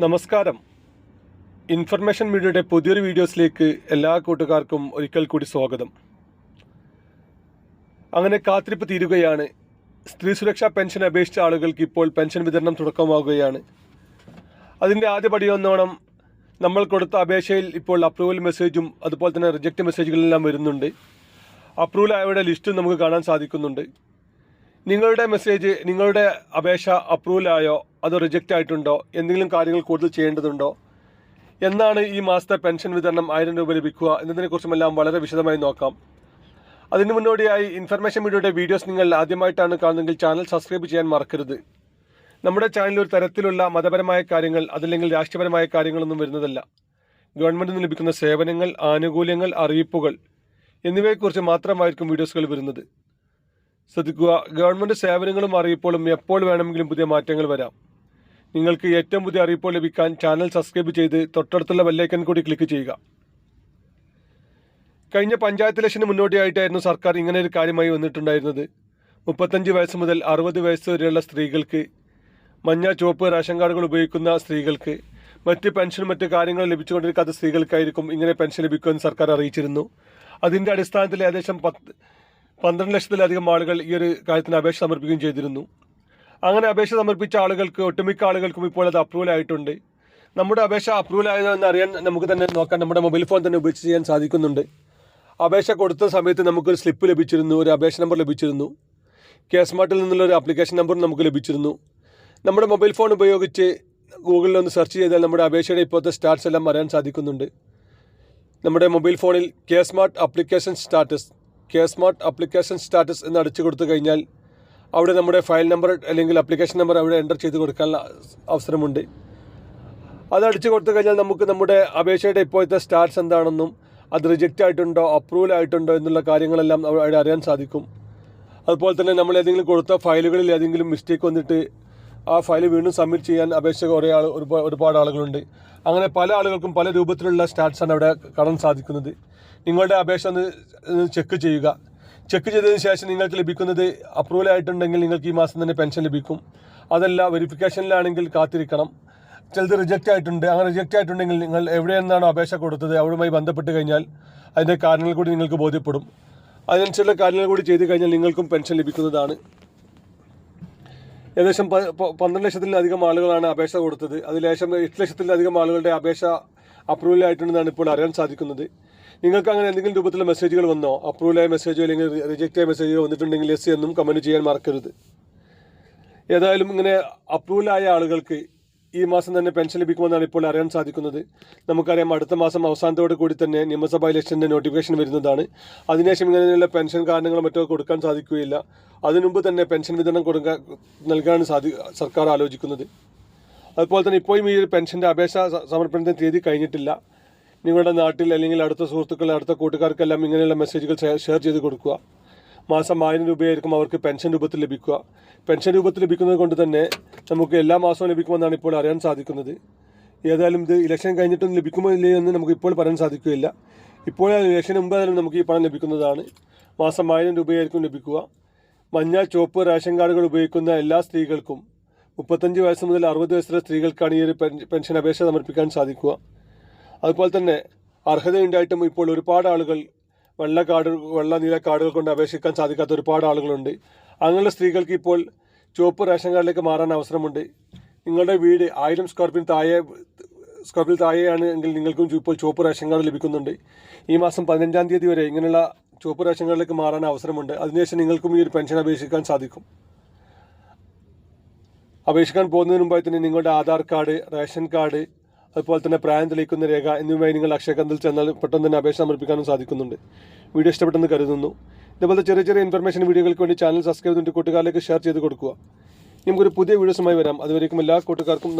നമസ്കാരം. ഇൻഫർമേഷൻ മീഡിയയുടെ പുതിയൊരു വീഡിയോസിലേക്ക് എല്ലാ കൂട്ടുകാർക്കും ഒരിക്കൽ കൂടി സ്വാഗതം. അങ്ങനെ കാത്തിരിപ്പ് തീരുകയാണ്. സ്ത്രീ സുരക്ഷാ പെൻഷൻ അപേക്ഷിച്ച ആളുകൾക്ക് ഇപ്പോൾ പെൻഷൻ വിതരണം തുടക്കമാവുകയാണ്. അതിന്റെ ആദ്യ പടിയൊന്നോണം നമ്മൾ കൊടുത്ത അപേക്ഷയിൽ ഇപ്പോൾ അപ്രൂവൽ മെസ്സേജും അതുപോലെ തന്നെ റിജക്റ്റ് മെസ്സേജുകളെല്ലാം വരുന്നുണ്ട്. അപ്രൂവൽ ആയവരുടെ ലിസ്റ്റും നമുക്ക് കാണാൻ സാധിക്കുന്നുണ്ട്. നിങ്ങളുടെ മെസ്സേജ് നിങ്ങളുടെ അപേക്ഷ അപ്രൂവൽ ആയോ? അതോ റിജക്റ്റ് ആയിട്ടുണ്ടോ? എന്തെങ്കിലും കാര്യങ്ങൾ കൂടുതൽ ചെയ്യേണ്ടതുണ്ടോ? എന്നാണ് ഈ മാസത്തെ പെൻഷൻ വിതരണം ആയിരം രൂപ ലഭിക്കുക എന്നതിനെക്കുറിച്ചുമെല്ലാം വളരെ വിശദമായി നോക്കാം. അതിന് മുന്നോടിയായി ഇൻഫർമേഷൻ മീഡിയയുടെ വീഡിയോസ് നിങ്ങൾ ആദ്യമായിട്ടാണ് കാണുന്നതെങ്കിൽ ചാനൽ സബ്സ്ക്രൈബ് ചെയ്യാൻ മറക്കരുത്. നമ്മുടെ ചാനലിൽ ഒരു തരത്തിലുള്ള മതപരമായ കാര്യങ്ങൾ അതല്ലെങ്കിൽ രാഷ്ട്രീയപരമായ കാര്യങ്ങളൊന്നും വരുന്നതല്ല. ഗവൺമെന്റിൽ നിന്ന് ലഭിക്കുന്ന സേവനങ്ങൾ ആനുകൂല്യങ്ങൾ അറിയിപ്പുകൾ എന്നിവയെക്കുറിച്ച് മാത്രമായിരിക്കും വീഡിയോസുകൾ വരുന്നത്. ശ്രദ്ധിക്കുക ഗവൺമെന്റ് സേവനങ്ങളും അറിയിപ്പുകളും എപ്പോൾ വേണമെങ്കിലും പുതിയ മാറ്റങ്ങൾ വരാം. നിങ്ങൾക്ക് ഏറ്റവും പുതിയ അറിയിപ്പോൾ ലഭിക്കാൻ ചാനൽ സബ്സ്ക്രൈബ് ചെയ്ത് തൊട്ടടുത്തുള്ള ബെല്ലൈക്കൻ കൂടി ക്ലിക്ക് ചെയ്യുക. കഴിഞ്ഞ പഞ്ചായത്ത് ഇലക്ഷന് മുന്നോടിയായിട്ടായിരുന്നു സർക്കാർ ഇങ്ങനെ ഒരു കാര്യമായി വന്നിട്ടുണ്ടായിരുന്നത്. മുപ്പത്തഞ്ച് വയസ്സ് മുതൽ അറുപത് വയസ്സ് വരെയുള്ള സ്ത്രീകൾക്ക് മഞ്ഞ ചുവപ്പ് റേഷൻ കാർഡുകൾ ഉപയോഗിക്കുന്ന സ്ത്രീകൾക്ക് മറ്റ് പെൻഷനും മറ്റ് കാര്യങ്ങളും ലഭിച്ചുകൊണ്ടിരിക്കാത്ത സ്ത്രീകൾക്കായിരിക്കും ഇങ്ങനെ പെൻഷൻ ലഭിക്കുമെന്ന് സർക്കാർ അറിയിച്ചിരുന്നു. അതിന്റെ അടിസ്ഥാനത്തിൽ ഏകദേശം പത്ത് പന്ത്രണ്ട് ലക്ഷത്തിലധികം ആളുകൾ ഈ ഒരു കാര്യത്തിന് അപേക്ഷ സമർപ്പിക്കുകയും ചെയ്തിരുന്നു. അങ്ങനെ അപേക്ഷ സമർപ്പിച്ച ആളുകൾക്ക് ഒട്ടുമിക്ക ആളുകൾക്കും ഇപ്പോൾ അത് അപ്രൂവൽ ആയിട്ടുണ്ട്. നമ്മുടെ അപേക്ഷ അപ്രൂവൽ ആയതോ എന്ന് അറിയാൻ നമുക്ക് തന്നെ നോക്കാൻ നമ്മുടെ മൊബൈൽ ഫോൺ തന്നെ ഉപയോഗിച്ച് ചെയ്യാൻ സാധിക്കുന്നുണ്ട്. അപേക്ഷ കൊടുത്ത സമയത്ത് നമുക്കൊരു സ്ലിപ്പ് ലഭിച്ചിരുന്നു ഒരു അപേക്ഷ നമ്പർ ലഭിച്ചിരുന്നു. കെ സ്മാർട്ടിൽ നിന്നുള്ള ഒരു ആപ്ലിക്കേഷൻ നമ്പർ നമുക്ക് ലഭിച്ചിരുന്നു. നമ്മുടെ മൊബൈൽ ഫോൺ ഉപയോഗിച്ച് ഗൂഗിളിൽ ഒന്ന് സെർച്ച് ചെയ്താൽ നമ്മുടെ അപേക്ഷയുടെ ഇപ്പോഴത്തെ സ്റ്റാറ്റസ് എല്ലാം അറിയാൻ സാധിക്കുന്നുണ്ട്. നമ്മുടെ മൊബൈൽ ഫോണിൽ K smart application status K smart application status എന്ന് അടിച്ചു കൊടുത്തു കഴിഞ്ഞാൽ അവിടെ നമ്മുടെ ഫയൽ നമ്പർ അല്ലെങ്കിൽ അപ്ലിക്കേഷൻ നമ്പർ അവിടെ എന്റർ ചെയ്ത് കൊടുക്കാനുള്ള അവസരമുണ്ട്. അത് അടിച്ചു കൊടുത്തു കഴിഞ്ഞാൽ നമുക്ക് നമ്മുടെ അപേക്ഷയുടെ ഇപ്പോഴത്തെ സ്റ്റാറ്റസ് എന്താണെന്നും അത് റിജക്റ്റ് ആയിട്ടുണ്ടോ അപ്രൂവൽ ആയിട്ടുണ്ടോ എന്നുള്ള കാര്യങ്ങളെല്ലാം അവിടെ അറിയാൻ സാധിക്കും. അതുപോലെ തന്നെ നമ്മൾ ഏതെങ്കിലും കൊടുത്ത ഫയലുകളിൽ ഏതെങ്കിലും മിസ്റ്റേക്ക് വന്നിട്ട് ആ ഫയൽ വീണ്ടും സബ്മിറ്റ് ചെയ്യാൻ അപേക്ഷ കുറേ ആൾ ഒരുപാട് ആളുകളുണ്ട്. അങ്ങനെ പല ആളുകൾക്കും പല രൂപത്തിലുള്ള സ്റ്റാറ്റസാണ് അവിടെ കാണാൻ സാധിക്കുന്നത്. നിങ്ങളുടെ അപേക്ഷ ഒന്ന് ചെക്ക് ചെയ്യുക. ചെക്ക് ചെയ്തതിന് ശേഷം നിങ്ങൾക്ക് ലഭിക്കുന്നത് അപ്രൂവൽ ആയിട്ടുണ്ടെങ്കിൽ നിങ്ങൾക്ക് ഈ മാസം തന്നെ പെൻഷൻ ലഭിക്കും. അതല്ല വെരിഫിക്കേഷനിലാണെങ്കിൽ കാത്തിരിക്കണം. ചിലത് റിജക്റ്റ് ആയിട്ടുണ്ട്. അങ്ങനെ റിജക്റ്റ് ആയിട്ടുണ്ടെങ്കിൽ നിങ്ങൾ എവിടെ നിന്നാണോ അപേക്ഷ കൊടുത്തത്? അവിടുമായി ബന്ധപ്പെട്ട് കഴിഞ്ഞാൽ അതിന്റെ കാരണങ്ങൾ കൂടി നിങ്ങൾക്ക് ബോധ്യപ്പെടും. അതിനനുസരിച്ചുള്ള കാര്യങ്ങൾ കൂടി ചെയ്ത് കഴിഞ്ഞാൽ നിങ്ങൾക്കും പെൻഷൻ ലഭിക്കുന്നതാണ്. ഏകദേശം പന്ത്രണ്ട് ലക്ഷത്തിലധികം ആളുകളാണ് അപേക്ഷ കൊടുത്തത്. അതിലേശം എട്ട് ലക്ഷത്തിലധികം ആളുകളുടെ അപേക്ഷ അപ്രൂവൽ ആയിട്ടുണ്ടെന്നാണ് ഇപ്പോൾ അറിയാൻ സാധിക്കുന്നത്. നിങ്ങൾക്ക് അങ്ങനെ എന്തെങ്കിലും രൂപത്തിലുള്ള മെസ്സേജുകൾ വന്നോ? അപ്രൂവലായ മെസ്സേജോ അല്ലെങ്കിൽ റിജക്റ്റ് ആയ മെസ്സേജോ വന്നിട്ടുണ്ടെങ്കിൽ എസ് എന്നും കമന്റ് ചെയ്യാൻ മറക്കരുത്. ഏതായാലും ഇങ്ങനെ അപ്രൂവലായ ആളുകൾക്ക് ഈ മാസം തന്നെ പെൻഷൻ ലഭിക്കുമെന്നാണ് ഇപ്പോൾ അറിയാൻ സാധിക്കുന്നത്. നമുക്കറിയാം അടുത്ത മാസം അവസാനത്തോടു കൂടി തന്നെ നിയമസഭാ ഇലക്ഷന്റെ നോട്ടിഫിക്കേഷൻ വരുന്നതാണ്. അതിനുശേഷം ഇങ്ങനെയുള്ള പെൻഷൻ കാരണങ്ങളോ മറ്റോ കൊടുക്കാൻ സാധിക്കുകയില്ല. അതിനുമുമ്പ് തന്നെ പെൻഷൻ വിതരണം കൊടുക്കാൻ നൽകാനാണ് സാധി സർക്കാർ ആലോചിക്കുന്നത്. അതുപോലെ തന്നെ ഇപ്പോഴും ഈ ഒരു പെൻഷന്റെ അപേക്ഷ സമർപ്പണത്തിന് തീയതി കഴിഞ്ഞിട്ടില്ല. നിങ്ങളുടെ നാട്ടിൽ അല്ലെങ്കിൽ അടുത്ത സുഹൃത്തുക്കൾ അടുത്ത കൂട്ടുകാർക്കെല്ലാം ഇങ്ങനെയുള്ള മെസ്സേജുകൾ ഷെയർ ചെയ്ത് കൊടുക്കുക. മാസം ആയിരം രൂപയായിരിക്കും അവർക്ക് പെൻഷൻ രൂപത്തിൽ ലഭിക്കുക. പെൻഷൻ രൂപത്തിൽ ലഭിക്കുന്നത് കൊണ്ട് തന്നെ നമുക്ക് എല്ലാ മാസവും ലഭിക്കുമെന്നാണ് ഇപ്പോൾ അറിയാൻ സാധിക്കുന്നത്. ഏതായാലും ഇത് ഇലക്ഷൻ കഴിഞ്ഞിട്ടൊന്നും ലഭിക്കുമോ ഇല്ലയോ എന്ന് നമുക്ക് ഇപ്പോൾ പറയാൻ സാധിക്കുകയില്ല. ഇപ്പോൾ ഇലക്ഷന് മുമ്പായാലും നമുക്ക് ഈ പണം ലഭിക്കുന്നതാണ്. മാസം ആയിരം രൂപയായിരിക്കും ലഭിക്കുക. മഞ്ഞ ചുവപ്പ് റേഷൻ കാർഡുകൾ ഉപയോഗിക്കുന്ന എല്ലാ സ്ത്രീകൾക്കും മുപ്പത്തഞ്ച് വയസ്സ് മുതൽ അറുപത് വയസ്സുള്ള സ്ത്രീകൾക്കാണ് ഈ ഒരു പെൻഷൻ അപേക്ഷ സമർപ്പിക്കാൻ സാധിക്കുക. അതുപോലെ തന്നെ അർഹതയുണ്ടായിട്ടും ഇപ്പോൾ ഒരുപാട് ആളുകൾ വെള്ള കാർഡ് വെള്ള നീല കാർഡുകൾ കൊണ്ട് അപേക്ഷിക്കാൻ സാധിക്കാത്ത ഒരുപാട് ആളുകളുണ്ട്. അങ്ങനെയുള്ള സ്ത്രീകൾക്ക് ഇപ്പോൾ ചുവപ്പ് റേഷൻ കാർഡിലേക്ക് മാറാൻ അവസരമുണ്ട്. നിങ്ങളുടെ വീട് ആയിരം സ്ക്വയർ ഫീറ്റ് താഴെ സ്ക്വയർ ഫീറ്റ് താഴെയാണ് എങ്കിൽ നിങ്ങൾക്കും ഇപ്പോൾ ചുവപ്പ് റേഷൻ കാർഡ് ലഭിക്കുന്നുണ്ട്. ഈ മാസം പതിനഞ്ചാം തീയതി വരെ ഇങ്ങനെയുള്ള ചുവപ്പ് റേഷൻ കാർഡിലേക്ക് മാറാൻ അവസരമുണ്ട്. അതിനുശേഷം നിങ്ങൾക്കും ഈ ഒരു പെൻഷൻ അപേക്ഷിക്കാൻ സാധിക്കും. അപേക്ഷിക്കാൻ പോകുന്നതിന് മുമ്പായി തന്നെ നിങ്ങളുടെ ആധാർ കാർഡ് റേഷൻ കാർഡ് അതുപോലെ തന്നെ പ്രായം തെളിയിക്കുന്ന രേഖ എന്നിവയുമായി നിങ്ങൾ അക്ഷയ കേന്ദ്രത്തിൽ ചെന്നാൽ പെട്ടെന്ന് തന്നെ അപേക്ഷ സമർപ്പിക്കാനും സാധിക്കുന്നുണ്ട്. വീഡിയോ ഇഷ്ടപ്പെട്ടെന്ന് കരുതുന്നു. ഇതുപോലത്തെ ചെറിയ ചെറിയ ഇൻഫർമേഷൻ വീഡിയോകൾക്ക് വേണ്ടി ചാനൽ സബ്സ്ക്രൈബ് ചെയ്തിട്ട് കൂട്ടുകാരിലേക്ക് ഷെയർ ചെയ്ത് കൊടുക്കുക. നമുക്കൊരു പുതിയ വീഡിയോസുമായി വരാം. അതുവരേക്കും എല്ലാ കൂട്ടുകാർക്കും